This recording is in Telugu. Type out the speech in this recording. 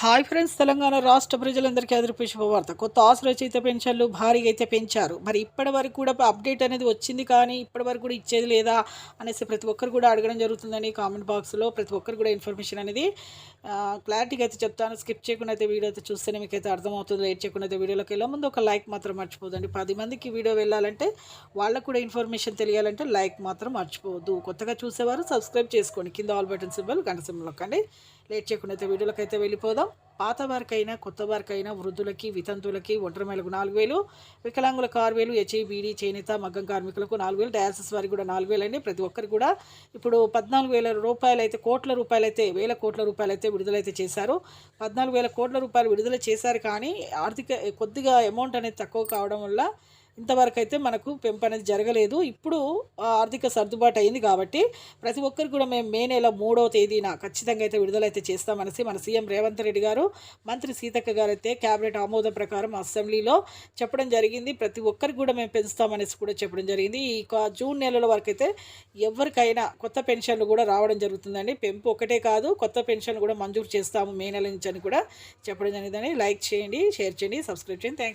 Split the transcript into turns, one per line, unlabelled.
హాయ్ ఫ్రెండ్స్ తెలంగాణ రాష్ట్ర ప్రజలందరికీ అదిరిపే శుభవార్త కొత్త ఆశ్రయచిత పెన్షన్లు భారీగా అయితే పెంచారు. మరి ఇప్పటి వరకు కూడా అప్డేట్ అనేది వచ్చింది కానీ ఇప్పటి వరకు కూడా ఇచ్చేది లేదా అనేసి ప్రతి ఒక్కరు కూడా అడగడం జరుగుతుందని కామెంట్ బాక్స్లో ప్రతి ఒక్కరు కూడా ఇన్ఫర్మేషన్ అనేది క్లారిటీగా అయితే చెప్తాను. స్కిప్ చేయకుండా అయితే వీడియో అయితే చూస్తేనే మీకు అయితే అర్థమవుతుంది. లేట్ చేయకుండా అయితే వీడియోలోకి వెళ్ళే. ముందు ఒక లైక్ మాత్రం మర్చిపోదండి. పది మందికి వీడియో వెళ్ళాలంటే వాళ్ళకు కూడా ఇన్ఫర్మేషన్ తెలియాలంటే లైక్ మాత్రం మర్చిపోవద్దు. కొత్తగా చూసేవారు సబ్స్క్రైబ్ చేసుకోండి. కింద ఆల్ బటన్ సింబల్ గంట సింబల్ నొక్కండి. లేట్ చేయకుండా అయితే వీడియోలకు అయితే వెళ్ళిపోదాం. పాత వారికైనా కొత్త వారికైనా వృద్ధులకి వితంతులకి ఒంటరి మహిళలకు నాలుగు వేలు వికలాంగులకు ఆరు వేలు హెచ్ఐబీడీ చేనేత మగ్గం కార్మికులకు నాలుగు వేలు డయాలసిస్ వారికి కూడా నాలుగు వేలు అండి. ప్రతి ఒక్కరు కూడా ఇప్పుడు పద్నాలుగు వేల రూపాయలు అయితే కోట్ల రూపాయలు అయితే వేల కోట్ల రూపాయలు అయితే విడుదలైతే చేశారు. పద్నాలుగు వేల కోట్ల రూపాయలు విడుదల చేశారు కానీ ఆర్థిక కొద్దిగా అమౌంట్ అనేది తక్కువ కావడం వల్ల ఇంతవరకు అయితే మనకు పెంపు అనేది జరగలేదు. ఇప్పుడు ఆర్థిక సర్దుబాటు అయింది కాబట్టి ప్రతి ఒక్కరికి కూడా మేము మే నెల మూడవ తేదీన ఖచ్చితంగా అయితే విడుదలైతే చేస్తామనేసి మన సీఎం రేవంత్ రెడ్డి గారు మంత్రి సీతక్క గారు అయితే క్యాబినెట్ ఆమోదం ప్రకారం అసెంబ్లీలో చెప్పడం జరిగింది. ప్రతి ఒక్కరికి కూడా మేము పెంచుతామనేసి కూడా చెప్పడం జరిగింది. ఈ జూన్ నెలల వరకు అయితే ఎవరికైనా కొత్త పెన్షన్లు కూడా రావడం జరుగుతుందండి. పెంపు ఒకటే కాదు కొత్త పెన్షన్ కూడా మంజూరు చేస్తాము మే నెల నుంచి అని కూడా చెప్పడం జరిగిందని లైక్ చేయండి షేర్ చేయండి సబ్స్క్రైబ్ చేయండి. థ్యాంక్స్